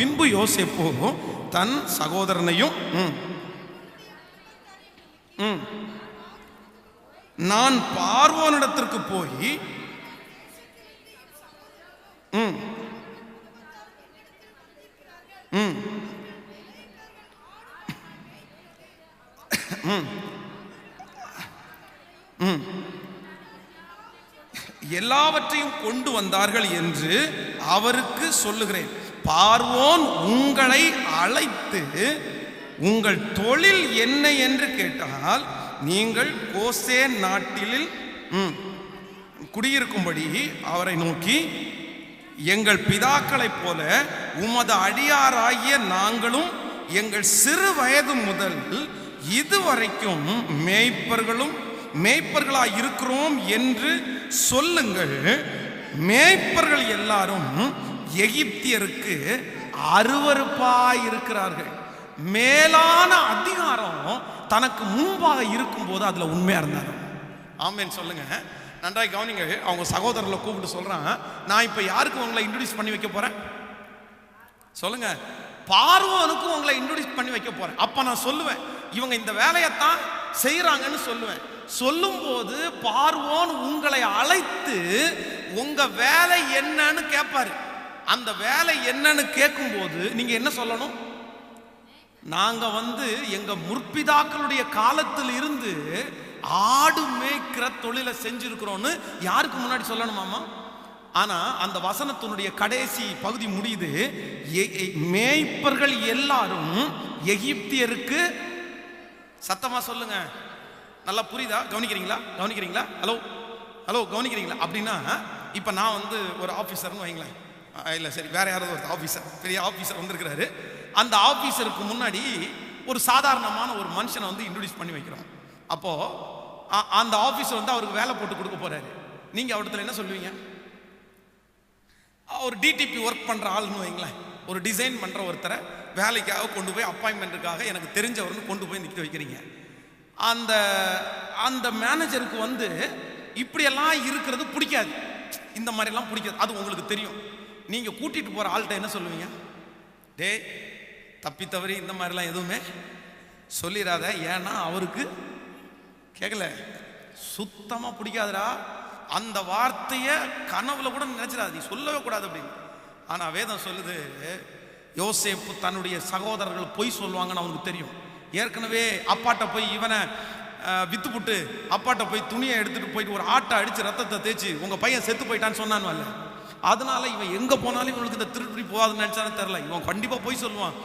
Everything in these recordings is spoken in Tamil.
பின்பு யோசேப்பு தன் சகோதரனையும் ம், ம், நான் பார்வோனிடத்திற்கு போய் ம், ம், ம், ம். எல்லாவற்றையும் கொண்டு வந்தார்கள் என்று அவருக்கு சொல்லுகிறேன். பார்வோன் உங்களை அழைத்து உங்கள் தொழில் என்ன என்று கேட்டால் நீங்கள் கோசே நாட்டில் ம், குடியிருக்கும்படி அவரை நோக்கி எங்கள் பிதாக்களைப் போல உமது அடியாராகிய நாங்களும் எங்கள் சிறு வயது முதல் இதுவரைக்கும் மேய்ப்பர்களும் மேய்ப்பர்களாக இருக்கிறோம் என்று சொல்லுங்கள். மேய்ப்பர்கள் எல்லாரும் எகிப்தியருக்கு அருவறுப்பாய் இருக்கிறார்கள் மேலான அதிகாரம் தனக்கு முன்பாக இருக்கும்போது அதுல உண்மையா இருந்தார். ஆமேன்னு சொல்லுங்க. நன்றாய் கவனிங்க அவங்க சகோதரர்களை கூப்பிட்டு சொல்றான் நான் இப்ப யாருக்கு உங்களை இன்ட்ரடியூஸ் பண்ணி வைக்க போறேன்? சொல்லுங்க. பார்வனுக்கும் உங்களை இன்ட்ரடியூஸ் பண்ணி வைக்க போறேன். அப்ப நான் சொல்லுவேன் இவங்க இந்த வேலையைத்தான் செய்யறாங்கன்னு சொல்லுவேன். சொல்லும்போது பார்வோன் உங்களை அழைத்து உங்க வேலை என்னன்னு கேட்பாரு அந்த வேலை என்னன்னு கேட்கும்போது நீங்க என்ன சொல்லணும்? நாங்க வந்து எங்க முற்பிதாக்களுடைய காலத்தில் இருந்து ஆடு மேய்க்கிற தொழிலை செஞ்சிருக்கிறோம்னு யாருக்கு முன்னாடி சொல்லணுமாமா ஆனா அந்த வசனத்தினுடைய கடைசி பகுதி முடியுது. மேய்ப்பர்கள் எல்லாரும் எகிப்தியருக்கு சத்தமா சொல்லுங்க. நல்லா புரியுதா? கவனிக்கிறீங்களா? கவனிக்கிறீங்களா? ஹலோ ஹலோ கவனிக்கிறீங்களா? அப்படின்னா இப்போ நான் வந்து ஒரு ஆஃபீஸர்னு வைங்களேன். இல்லை சரி வேற யாராவது ஒரு ஆஃபீஸர் பெரிய ஆஃபீஸர் வந்திருக்கிறாரு. அந்த ஆஃபீஸருக்கு முன்னாடி ஒரு சாதாரணமான ஒரு மனுஷனை வந்து இன்ட்ரடியூஸ் பண்ணி வைக்கிறோம். அப்போது அந்த ஆஃபீஸர் வந்து அவருக்கு வேலை போட்டு கொடுக்க போகிறாரு நீங்கள் அவர்கிட்ட என்ன சொல்லுவீங்க? ஒரு டிடிபி ஒர்க் பண்ணுற ஆள்னு வைங்களேன். ஒரு டிசைன் பண்ணுற ஒருத்தரை வேலைக்காக கொண்டு போய் அப்பாயின்மெண்ட்டுக்காக எனக்கு தெரிஞ்சவர்னு கொண்டு போய் நிற்க வைக்கிறீங்க. அந்த அந்த மேனேஜருக்கு வந்து இப்படியெல்லாம் இருக்கிறது பிடிக்காது. இந்த மாதிரிலாம் பிடிக்காது. அது உங்களுக்கு தெரியும். நீங்கள் கூட்டிகிட்டு போகிற ஆள்கிட்ட என்ன சொல்லுவீங்க? டேய் தப்பி தவறி இந்த மாதிரிலாம் எதுவுமே சொல்லிடாத ஏன்னா அவருக்கு கேட்கல சுத்தமாக பிடிக்காதுடா. அந்த வார்த்தையை கனவுல கூட நினைச்சிடாது. நீ சொல்லவே கூடாது அப்படின்னு. ஆனால் வேதம் சொல்லுது யோசேப்பு தன்னுடைய சகோதரர்கள் பொய் சொல்லுவாங்கன்னு அவனுக்கு தெரியும். ஏற்கனவே அப்பாட்ட போய் இவனை விற்றுப்புட்டு வித்துப்புட்டு அப்பாட்ட போய் துணியை எடுத்துகிட்டு போயிட்டு ஒரு ஆட்டை அடித்து ரத்தத்தை தேய்ச்சி உங்கள் பையன் செத்து போயிட்டான்னு சொன்னான்வல்ல. அதனால இவன் எங்க போனாலும் இவனுக்கு இந்த திருப்பி போகாதுன்னு நினைச்சானே தெரில இவன் கண்டிப்பா போய் சொல்லுவான்.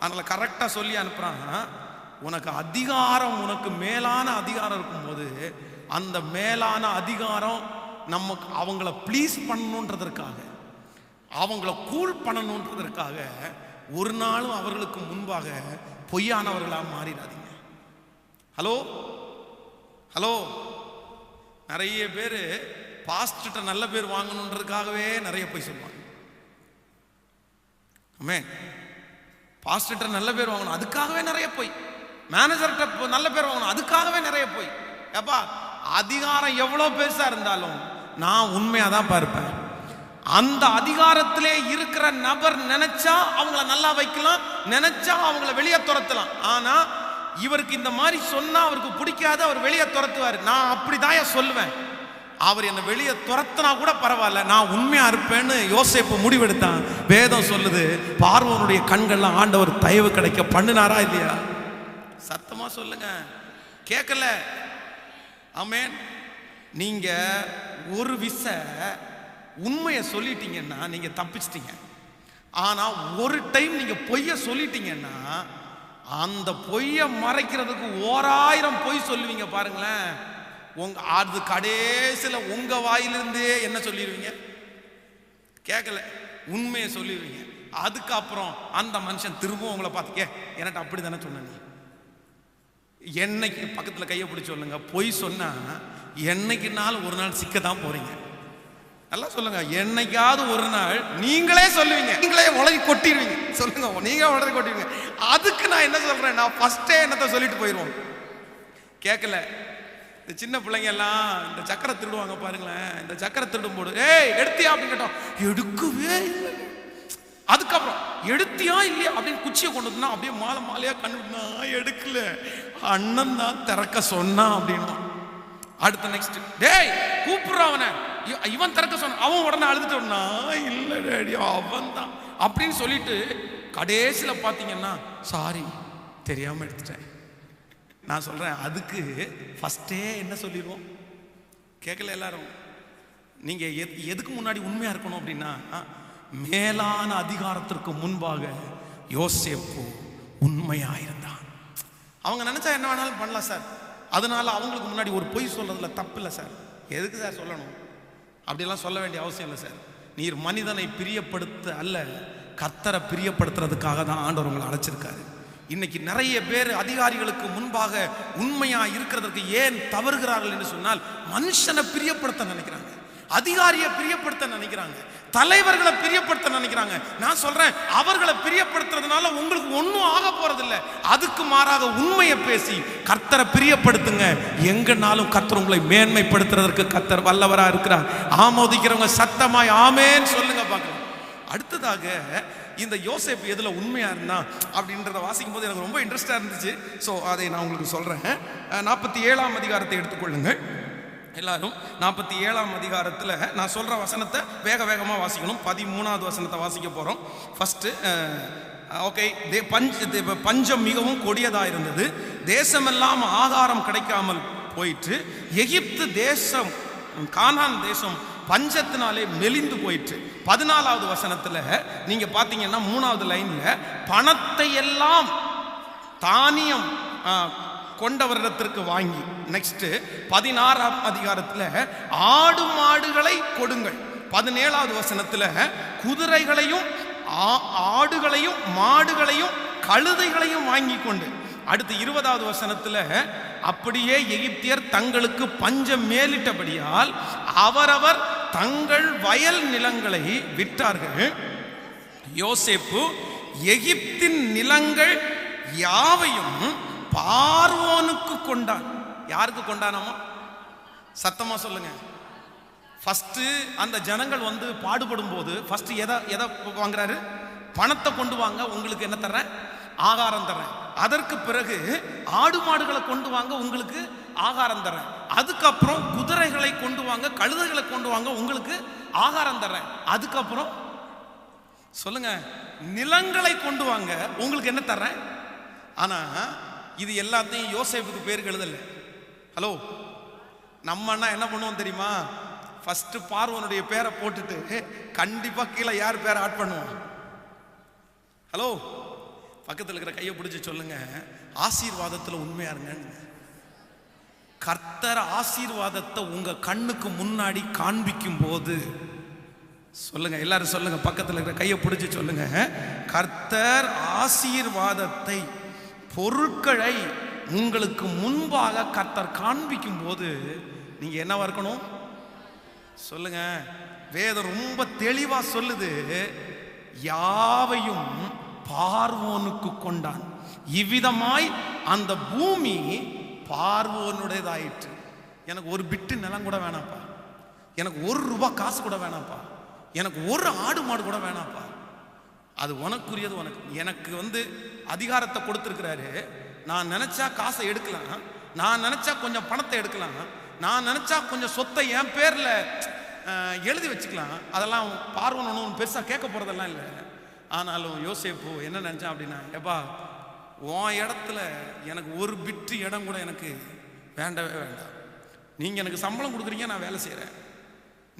அதனால கரெக்டா சொல்லி அனுப்புறான். உனக்கு அதிகாரம் உனக்கு மேலான அதிகாரம் இருக்கும்போது அந்த மேலான அதிகாரம் நமக்கு அவங்கள ப்ளீஸ் பண்ணணுன்றதற்காக அவங்கள கூல் பண்ணணுன்றதற்காக ஒரு நாளும் அவர்களுக்கு முன்பாக பொய்யானவர்களாக மாறிடாதீங்க. ஹலோ ஹலோ நிறைய பேர் பாஸ்ட்ட நல்ல பேர் வாங்கணுன்றதுக்காகவே நிறைய போய் சொல்லுவாங்க. ஆமே. பாஸ்டர்கிட்ட நல்ல பேர் வாங்கணும் அதுக்காகவே நிறைய போய். மேனேஜர்கிட்ட நல்ல பேர் வாங்கணும் அதுக்காகவே நிறைய போய். ஏப்பா அதிகாரம் எவ்வளோ பெருசாக இருந்தாலும் நான் உண்மையாக தான் பார்ப்பேன் அந்த அதிகாரத்திலே இருக்கிற நபர் நினைச்சா அவங்கள நல்லா வைக்கலாம் நினைச்சா அவங்கள வெளியே துரத்தலாம். ஆனா இவருக்கு இந்த மாதிரி சொன்னா அவருக்கு பிடிக்காது அவர் வெளியே துரத்துவார். நான் அப்படிதான் சொல்லுவேன். அவர் என்னை வெளியே துரத்தினா கூட பரவாயில்ல நான் உண்மையாக இருப்பேன்னு யோசிப்பு முடிவெடுத்தான். வேதம் சொல்லுது பார்வனுடைய கண்கள்லாம் ஆண்டவர் தயவு கிடைக்க பண்ணினாரா இல்லையா? சத்தமாக சொல்லுங்க. கேட்கல அமேன் நீங்கள் ஒரு விச உண்மையை சொல்லிட்டீங்கன்னா நீங்கள் தப்பிச்சிட்டீங்க. ஆனால் ஒரு டைம் நீங்கள் பொய்ய சொல்லிட்டீங்கன்னா அந்த பொய்யை மறைக்கிறதுக்கு ஓராயிரம் பொய் சொல்லுவீங்க பாருங்களேன். உங்க அது கடைசியில் உங்க வாயிலிருந்தே என்ன சொல்லிடுவீங்க கேட்கல உண்மையை சொல்லிடுவீங்க அதுக்கப்புறம் அந்த மனுஷன் திரும்பவும் உங்களை பார்த்துக்க என்கிட்ட அப்படி தானே சொன்ன நீ? என்னைக்கு பக்கத்தில் கையை பிடிச்சி சொல்லுங்க. பொய் சொன்னா என்னைக்குனாலும் ஒரு நாள் சிக்க தான் போறீங்க. நல்லா சொல்லுங்க. என்னைக்காவது ஒரு நாள் நீங்களே சொல்லுவீங்க. நீங்களே உலகி கொட்டிடுவீங்க சொல்லுங்க நீங்க உலகி கொட்டிடுவீங்க அதுக்கு நான் என்ன சொல்றேன்? நான் ஃபர்ஸ்டே என்னத்தை சொல்லிட்டு போயிடுவோம் கேட்கல இந்த சின்ன பிள்ளைங்க எல்லாம் இந்த சக்கரை திருடுவாங்க பாருங்களேன். இந்த சக்கரை திருடும் போது ஏய் எடுத்தியா? அப்படின்னு கேட்டோம். எடுக்கவே இல்லை அதுக்கப்புறம் எடுத்தியா இல்லையா? அப்படின்னு குச்சியை கொண்டு வந்தா அப்படியே மாலை மாலையா கண்ணு நான் எடுக்கல. அண்ணன் தான் திறக்க சொன்னான் அப்படின்னா அடுத்த நெக்ஸ்ட் டேய் கூப்பிடுறான் அவனை. இவன் திறக்க சொன்னான் அவன் உடனே அழுதுட்டு நான் இல்லை டேடி அவன் தான். அப்படின்னு சொல்லிட்டு கடைசியில் பார்த்தீங்கன்னா சாரி தெரியாமல் எடுத்துட்டேன். நான் சொல்கிறேன் அதுக்கு ஃபஸ்ட்டே என்ன சொல்லிடுவோம்? கேட்கல எல்லாரும். நீங்கள் எது- எதுக்கு முன்னாடி உண்மையாக இருக்கணும் அப்படின்னா மேலான அதிகாரத்திற்கு முன்பாக யோசேப்பு உண்மையாக இருந்தான் அவங்க நினச்சா என்ன வேணாலும் பண்ணலாம் சார். அதனால் அவங்களுக்கு முன்னாடி ஒரு பொய் சொல்கிறதுல தப்பு இல்லை சார். எதுக்கு சார் சொல்லணும்? அப்படிலாம் சொல்ல வேண்டிய அவசியம் இல்லை சார். நீர் மனிதனை பிரியப்படுத்த அல்ல கர்த்தரை பிரியப்படுத்துறதுக்காக தான் ஆண்டவர் உங்களை அழைச்சிருக்காரு. இன்னைக்கு நிறைய பேர் அதிகாரிகளுக்கு முன்பாக உண்மையா இருக்கிறதுக்கு ஏன் தவறுகிறார்கள் என்று சொன்னால் மனுஷனை பிரியப்படுத்த நினைக்கிறாங்க. அதிகாரியை பிரியப்படுத்த நினைக்கிறாங்க. தலைவர்களை பிரியப்படுத்த நினைக்கிறாங்க. நான் சொல்றேன் அவர்களை பிரியப்படுத்துறதுனால உங்களுக்கு ஒன்றும் ஆக போறதில்ல. அதுக்கு மாறாக உண்மையை பேசி கர்த்தரை பிரியப்படுத்துங்க. எங்கனாலும் கர்த்தர் உங்களை மேன்மைப்படுத்துறதற்கு கர்த்தர் வல்லவரா இருக்கிறார். ஆமோதிக்கிறவங்க சத்தமாய் ஆமேன்னு சொல்லுங்க பார்க்கலாம். அடுத்ததாக இந்த யோசேப்பு எதில் உண்மையாக இருந்தா அப்படின்றத வாசிக்கும் போது எனக்கு ரொம்ப இன்ட்ரெஸ்டாக இருந்துச்சு. ஸோ அதை நான் உங்களுக்கு சொல்கிறேன் நாற்பத்தி ஏழாம் அதிகாரத்தை எடுத்துக்கொள்ளுங்கள் எல்லாரும் நாற்பத்தி ஏழாம் அதிகாரத்தில் நான் சொல்கிற வசனத்தை வேக வேகமாக வாசிக்கணும். பதிமூணாவது வசனத்தை வாசிக்க போகிறோம் ஃபஸ்ட்டு ஓகே தே பஞ்ச தே- பஞ்சம் மிகவும் கொடியதாக இருந்தது. தேசமெல்லாம் ஆதாரம் கிடைக்காமல் போயிட்டு எகிப்து தேசம் கானான் தேசம் பஞ்சத்தினாலே மெலிந்து போயிற்று. பதினாலாவது வசனத்தில் நீங்கள் பார்த்தீங்கன்னா மூணாவது லைனில் பணத்தை எல்லாம் தானியம் கொண்டவரிடத்திற்கு வாங்கி. நெக்ஸ்ட்டு பதினாறாம் அதிகாரத்தில் ஆடு மாடுகளை கொடுங்கள். பதினேழாவது வசனத்தில் குதிரைகளையும் ஆ- ஆடுகளையும் மாடுகளையும் கழுதைகளையும் வாங்கி கொண்டு. அடுத்து இருபதாவது வசனத்தில் அப்படியே எகிப்தியர் தங்களுக்கு பஞ்சம் மேலிட்டபடியால் அவரவர் தங்கள் வயல் நிலங்களை விற்றார்கள். யோசேப்பு எகிப்தின் நிலங்கள் யாவையும் பார்வோனுக்கு கொண்டான். யாருக்கு கொண்டானாமா? சத்தமா சொல்லுங்க. ஃபஸ்ட்டு அந்த ஜனங்கள் வந்து பாடுபடும் போது ஃபஸ்ட்டு எதை எதை வாங்குறாரு? பணத்தை கொண்டு வாங்க உங்களுக்கு என்ன தர்றேன்? ஆகாரம் தர்றேன். அதற்கு பிறகு ஆடு மாடுகளை கொண்டு வாங்க உங்களுக்கு ஆகாரம் தர்றேன். அதுக்கப்புறம் குதிரைகளை கொண்டு வாங்க கழுதைகளை கொண்டு வாங்க உங்களுக்கு ஆகாரம் தர்றேன். அதுக்கப்புறம் சொல்லுங்க நிலங்களை கொண்டு வாங்க உங்களுக்கு என்ன தர்றேன்? ஆனா இது எல்லாத்தையும் யோசேப்புக்கு பேருக்கு எழுதல. ஹலோ நம்ம அண்ணா என்ன பண்ணுவோம் தெரியுமா? ஃபஸ்ட்டு பார்வனுடைய பேரை போட்டுட்டு கண்டிப்பாக கீழே யார் பேரை ஆட் பண்ணுவோம் ஹலோ பக்கத்தில் இருக்கிற கையை பிடிச்சி சொல்லுங்க ஆசீர்வாதத்தில் உண்மையா இருங்க கர்த்தர் ஆசீர்வாதத்தை உங்க கண்ணுக்கு முன்னாடி காண்பிக்கும் போது சொல்லுங்க எல்லாரும் சொல்லுங்க பக்கத்தில் இருக்கிற கையை பிடிச்சி சொல்லுங்க. கர்த்தர் ஆசீர்வாதத்தை பொருட்களை உங்களுக்கு முன்பாக கர்த்தர் காண்பிக்கும் போது நீங்க என்னவா இருக்கணும்? சொல்லுங்க. வேதம் ரொம்ப தெளிவா சொல்லுது யாவையும் பார்வோனுக்கு கொண்டான். இவ்விதமாய் அந்த பூமி பார்வோனுடையதாயிற்று எனக்கு ஒரு பிட்டு நிலம் கூட வேணாப்பா எனக்கு ஒரு ரூபா காசு கூட வேணாப்பா எனக்கு ஒரு ஆடு மாடு கூட வேணாப்பா அது உனக்குரியது உனக்கு. எனக்கு வந்து அதிகாரத்தை கொடுத்துருக்கிறாரு. நான் நினச்சா காசை எடுக்கலாம். நான் நினச்சா கொஞ்சம் பணத்தை எடுக்கலாம். நான் நினச்சா கொஞ்சம் சொத்தை என் பேரில் எழுதி வச்சுக்கலாம். அதெல்லாம் பார்வன் ஒன்றும் பெருசாக கேட்க போகிறதெல்லாம் இல்லை. ஆனாலும் யோசேப்பு என்ன நினச்சேன் அப்படின்னா எப்பா உன் இடத்துல எனக்கு ஒரு பிட்டு இடம் கூட எனக்கு வேண்டவே வேண்டாம். நீங்கள் எனக்கு சம்பளம் கொடுக்குறீங்க நான் வேலை செய்கிறேன்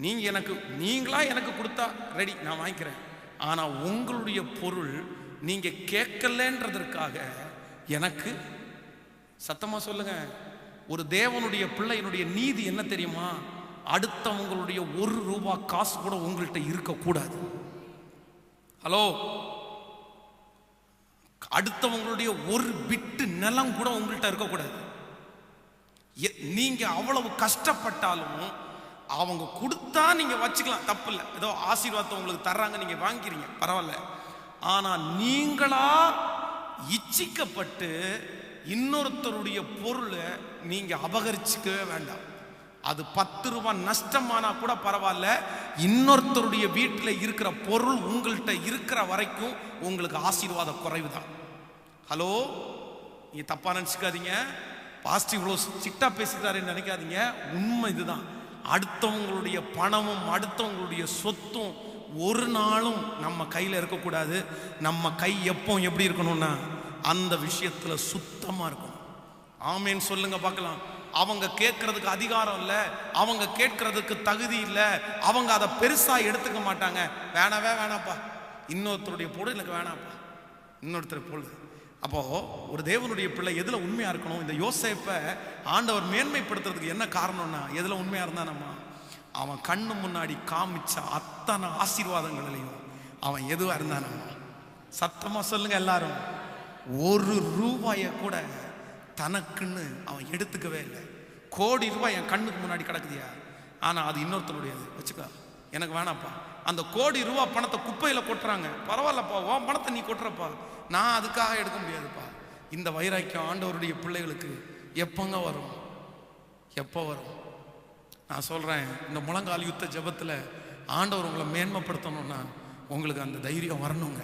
நீங்கள் எனக்கு நீங்களாக எனக்கு கொடுத்தா ரெடி நான் வாங்கிக்கிறேன். ஆனால் உங்களுடைய பொருள் நீங்கள் கேட்கலன்றதற்காக எனக்கு சத்தமாக சொல்லுங்கள் ஒரு தேவனுடைய பிள்ளையினுடைய நீதி என்ன தெரியுமா? அடுத்தவங்களுடைய ஒரு ரூபா காசு கூட உங்கள்கிட்ட இருக்கக்கூடாது. ஹலோ அடுத்தவங்களுடைய ஒரு பிட்டு நிலம் கூட உங்கள்கிட்ட இருக்கக்கூடாது. நீங்கள் அவ்வளவு கஷ்டப்பட்டாலும் அவங்க கொடுத்தா நீங்கள் வச்சுக்கலாம் தப்பு இல்லை ஏதோ ஆசீர்வாதத்தை உங்களுக்கு தர்றாங்க நீங்கள் வாங்கிறீங்க பரவாயில்ல. ஆனால் நீங்களா இச்சிக்கப்பட்டு இன்னொருத்தருடைய பொருளை நீங்கள் அபகரிச்சிக்கவே வேண்டாம். அது பத்து ரூபாய் நஷ்டமானா கூட பரவாயில்ல. இன்னொருத்தருடைய வீட்டில் இருக்கிற பொருள் உங்கள்கிட்ட இருக்கிற வரைக்கும் உங்களுக்கு ஆசீர்வாத குறைவு தான் ஹலோ நீங்க தப்பா நினச்சிக்காதீங்க. பாசிட்டிவ் இவ்வளோ ஸ்ட்ரிக்டாக பேசிக்கிறாருன்னு நினைக்காதீங்க. உண்மை இதுதான். அடுத்தவங்களுடைய பணமும் அடுத்தவங்களுடைய சொத்தும் ஒரு நாளும் நம்ம கையில் இருக்கக்கூடாது. நம்ம கை எப்போ எப்படி இருக்கணும்னா அந்த விஷயத்தில் சுத்தமாக இருக்கணும். ஆமேன்னு சொல்லுங்க பார்க்கலாம். அவங்க கேட்கறதுக்கு அதிகாரம் இல்லை அவங்க கேட்கறதுக்கு தகுதி இல்லை அவங்க அதை பெருசாக எடுத்துக்க மாட்டாங்க. வேணாவே வேணாப்பா. இன்னொருத்தருடைய பொருள் எனக்கு வேணாப்பா. இன்னொருத்தர் பொருள் அப்போ ஒரு தேவனுடைய பிள்ளை எதுல உண்மையா இருக்கணும்? இந்த யோசேப்பை ஆண்டவர் மேன்மைப்படுத்துறதுக்கு என்ன காரணம்னா எதுல உண்மையா இருந்தானம்மா அவன் கண்ணு முன்னாடி காமிச்ச அத்தனை ஆசீர்வாதங்களையும் அவன் எதுவா இருந்தானம்மா சத்தமா சொல்லுங்க எல்லாரும். ஒரு ரூபாய கூட தனக்குன்னு அவன் எடுத்துக்கவே இல்லை. கோடி ரூபாய் என் கண்ணுக்கு முன்னாடி கிடக்குதியா? ஆனா அது இன்னொருத்தருடையது வச்சுக்கோ. எனக்கு வேணாப்பா அந்த கோடி ரூபா பணத்தை குப்பையில கொட்டுறாங்க. பரவாயில்லப்பா உன் பணத்தை நீ கொட்டுறப்பா. நான் அதுக்காக எடுக்க முடியாதுப்பா. இந்த வைராக்கியம் ஆண்டவருடைய பிள்ளைகளுக்கு எப்போங்க வரும்? எப்போ வரும்? நான் சொல்கிறேன் இந்த முழங்கால் யுத்த ஜபத்தில் ஆண்டவர் உங்களை மேன்மைப்படுத்தணும்னா உங்களுக்கு அந்த தைரியம் வரணுங்க.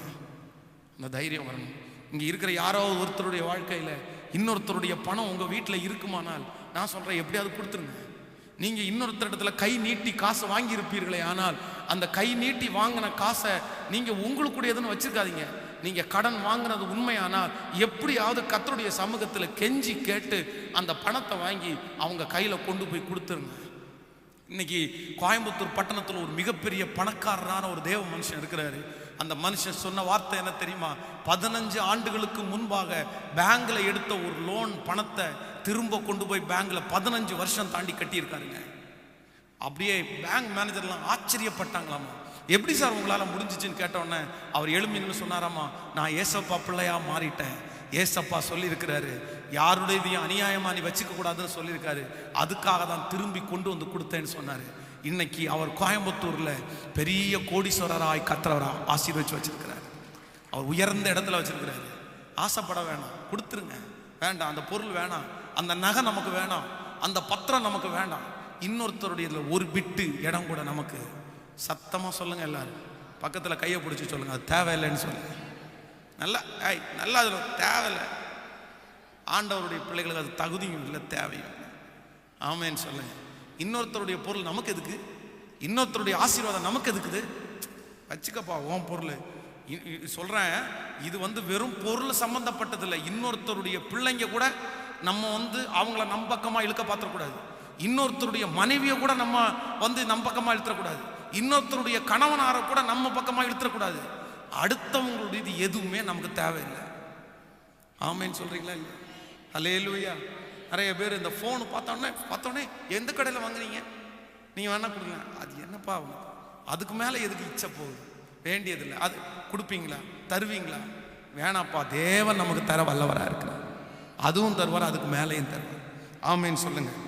அந்த தைரியம் வரணும். இங்கே இருக்கிற யாரோ ஒருத்தருடைய வாழ்க்கையில் இன்னொருத்தருடைய பணம் உங்கள் வீட்டில் இருக்குமானால் நான் சொல்கிறேன் எப்படியாவது கொடுத்துருங்க. நீங்கள் இன்னொருத்தர் இடத்துல கை நீட்டி காசு வாங்கியிருப்பீர்களே ஆனால் அந்த கை நீட்டி வாங்கின காசை நீங்கள் உங்களுக்குடையதுன்னு வச்சுருக்காதீங்க. நீங்க கடன் வாங்கினது உண்மையானால் எப்படியாவது கத்தருடைய சமூகத்தில் கெஞ்சி கேட்டு அந்த பணத்தை வாங்கி அவங்க கையில கொண்டு போய் கொடுத்துருங்க. இன்னைக்கு கோயம்புத்தூர் பட்டணத்தில் ஒரு மிகப்பெரிய பணக்காரரான ஒரு தேவ மனுஷன் இருக்கிறாரு. அந்த மனுஷன் சொன்ன வார்த்தை என்ன தெரியுமா? பதினஞ்சு ஆண்டுகளுக்கு முன்பாக பேங்க்ல எடுத்த ஒரு லோன் பணத்தை திரும்ப கொண்டு போய் பேங்க்ல பதினஞ்சு வருஷம் தாண்டி கட்டியிருக்காருங்க. அப்படியே பேங்க் மேனேஜர்லாம் ஆச்சரியப்பட்டாங்களாமா? எப்படி சார் உங்களால் முடிஞ்சிச்சுன்னு கேட்டோன்னே அவர் எழுமின்னு சொன்னாராமா நான் ஏசப்பா பிள்ளையா மாறிட்டேன். ஏசப்பா சொல்லியிருக்கிறாரு யாருடையதையும் அநியாயமாக நீ வச்சுக்க கூடாதுன்னு சொல்லியிருக்காரு. அதுக்காக தான் திரும்பி கொண்டு வந்து கொடுத்தேன்னு சொன்னார். இன்னைக்கு அவர் கோயம்புத்தூரில் பெரிய கோடீஸ்வரராய் கத்துறவரா ஆசீர்வச்சு வச்சிருக்கிறார். அவர் உயர்ந்த இடத்துல வச்சிருக்கிறாரு. ஆசைப்பட வேணாம். கொடுத்துருங்க. வேண்டாம். அந்த பொருள் வேணாம். அந்த நகை நமக்கு வேணாம். அந்த பத்திரம் நமக்கு வேண்டாம் இன்னொருத்தருடைய ஒரு பிட்டு இடம் கூட நமக்கு சத்தமாக சொல்லுங்க எல்லாரும். பக்கத்தில் கையை பிடிச்சி சொல்லுங்க. அது தேவையில்லைன்னு சொல்லுங்க நல்லா ஐய் நல்லா அதில் தேவையில்லை. ஆண்டவருடைய பிள்ளைகளுக்கு அது தகுதியும் இல்லை தேவையும் ஆமேன்னு சொல்லுங்க. இன்னொருத்தருடைய பொருள் நமக்கு எதுக்கு? இன்னொருத்தருடைய ஆசீர்வாதம் நமக்கு எதுக்குது வச்சுக்கப்பா உன் பொருள். இ- இது வந்து வெறும் பொருள் சம்மந்தப்பட்டதில்லை இன்னொருத்தருடைய பிள்ளைங்க கூட நம்ம வந்து அவங்கள நம்பக்கமாக இழுக்க பார்த்துடக்கூடாது. இன்னொருத்தருடைய மனைவியை கூட நம்ம வந்து நம்பக்கமாக இழுத்துடக்கூடாது. இன்னொருத்தருடைய கணவனாரை கூட நம்ம பக்கமாக இழுத்துறக்கூடாது அடுத்தவங்களுடைய இது எதுவுமே நமக்கு தேவையில்லை. ஆமேன்னு சொல்கிறீங்களா இல்லை ஹalleluya நிறைய பேர் இந்த ஃபோனு பார்த்தோன்னே பார்த்தோன்னே எந்த கடையில் வாங்குறீங்க நீங்கள் வேணா கொடுங்க. அது என்னப்பா உனக்கு? அதுக்கு மேலே எதுக்கு இச்சை போகுது? வேண்டியதில்லை. அது கொடுப்பீங்களா? தருவீங்களா? வேணாப்பா தேவன் நமக்கு தர வல்லவராக இருக்கிறார். அதுவும் தருவார் அதுக்கு மேலேயும் தருவார். ஆமேன்னு சொல்லுங்கள்